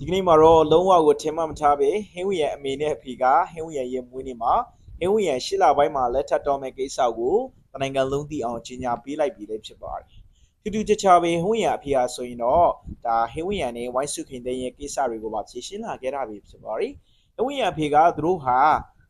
ဒီကနေ့မှာတော့လုံးဝကိုထင်မှတ်မထားပဲဟင်းဝီရန်အမေနဲ့အဖေကဟင်းဝီရန်ရဲ့မွေးနေ့မှာဟင်းဝီရန်ရှစ်လပိုင်းမှာလက်ထပ်တော်မဲ့ကိစ္စကိုတနိုင်ငံလုံးသိအောင်ကြီးညာပေးလိုက်ပြီလည်းဖြစ်ပါတယ်။ထူးထူးခြားခြားပဲဟင်းဝီရန်အဖေဟာဆိုရင်တော့ဒါဟင်းဝီရန်နဲ့ဝိုင်းစုခင်တဲ့ရဲ့ကိစ္စတွေကိုပါဖြေရှင်းလာခဲ့တာပဲဖြစ်ပါတယ်။ဟင်းဝီရန်အဖေကသူတို့ဟာ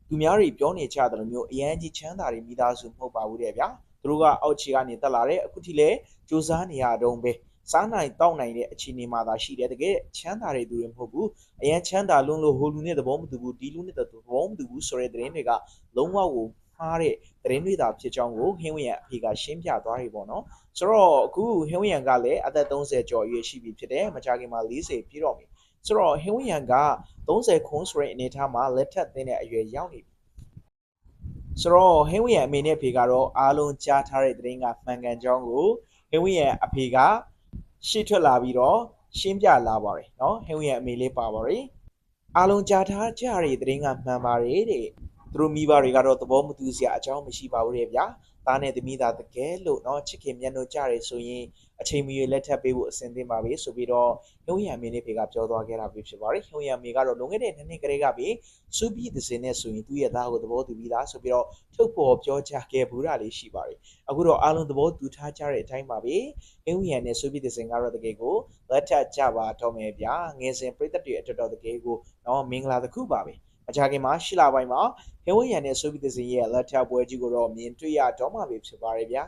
သူများတွေပြောနေကြတယ်လို့မျိုးအရန်ကြီးချမ်းသာတွေမိသားစုမဟုတ်ပါဘူးတဲ့ဗျာ။သူတို့ကအောက်ခြေကနေတက်လာတဲ့အခုထိလည်းစူးစမ်းနေရတော့ပဲ။ စားနိုင်တောက်နိုင်တဲ့အခြေအနေမှာသာရှိတယ်တကယ်ချမ်းသာတဲ့သူတွေမဟုတ်ဘူးအရင်ချမ်းသာလွန်းလို့ဟိုလူနဲ့သဘောမတူဘူးဒီလူနဲ့သဘောမတူဘူးဆိုတဲ့သတင်းတွေကလုံးဝကိုမှားတဲ့သတင်းတွေသာဖြစ်ကြောင်းကိုဟင်းဝရံအဖေကရှင်းပြသွားပြီပေါ့နော်ဆိုတော့အခုဟင်းဝရံကလည်းအသက်30ကျော်အရွယ်ရှိပြီဖြစ်တယ်မကြခင်မှာ40ပြည့်တော့ပြီဆိုတော့ဟင်းဝရံက30ခုဆိုတဲ့အနေအထားမှာလက်ထပ်သိတဲ့အရွယ်ရောက်နေပြီဆိုတော့ဟင်းဝရံအမေနဲ့အဖေကတော့အားလုံးကြားထားတဲ့သတင်းကမှန်ကန်ကြောင်းကိုဟင်းဝရံအဖေက ရှေ့ထွက်လာပြီးတော့ရှင်းပြလာပါတယ်နော်ဟင်းဝင်ရဲ့အမေလေးပါပါတယ်အားလုံးကြားထားကြရတဲ့သတင်းကမှန်ပါတယ်တဲ့သူတို့မိဘတွေကတော့သဘောမတူစရာအကြောင်းမရှိပါဘူးတဲ့ဗျာ သားနဲ့သမီးသားတကယ်လို့เนาะချစ်ခင်မျက်နှာကြရဲဆိုရင်အချိန်မီလက်ထပ်ပေးဖို့အဆင်သင့်ပါပဲဆိုပြီးတော့ဟင်းဝင်ရဲ့အမေလေးဖေကပြောသွားခဲ့တာပဲဖြစ်ပါတယ်ဟင်းဝင်ရဲ့အမေကတော့လွန်ခဲ့တဲ့နှစ်နှစ်ကလေးကပဲစူပီသစင်နဲ့ဆိုရင်သူ့ရဲ့သားကိုသဘောတူပြီးသားဆိုပြီးတော့ထုတ်ပေါ်ပြောကြခဲ့ဘူးတာလေးရှိပါတယ်အခုတော့အားလုံးသဘောတူထားကြတဲ့အတိုင်းပါပဲ အင်းဝီယန်နဲ့ဆိုဗီယက်စင်ကတော့တကယ်ကိုလက်ထပ်ကြပါတော့မယ်ဗျာငယ်စဉ်ပြည်သက်တွေအတွက်တော့တကယ်ကိုတော့မင်္ဂလာတစ်ခုပါပဲ မကြခင်မှာရှစ်လပိုင်းမှာဟင်းဝီယန်နဲ့ဆိုဗီယက်စင်ရဲ့လက်ထပ်ပွဲကြီးကိုတော့မြင်တွေ့ရတော့မှာပဲဖြစ်ပါတယ်ဗျာ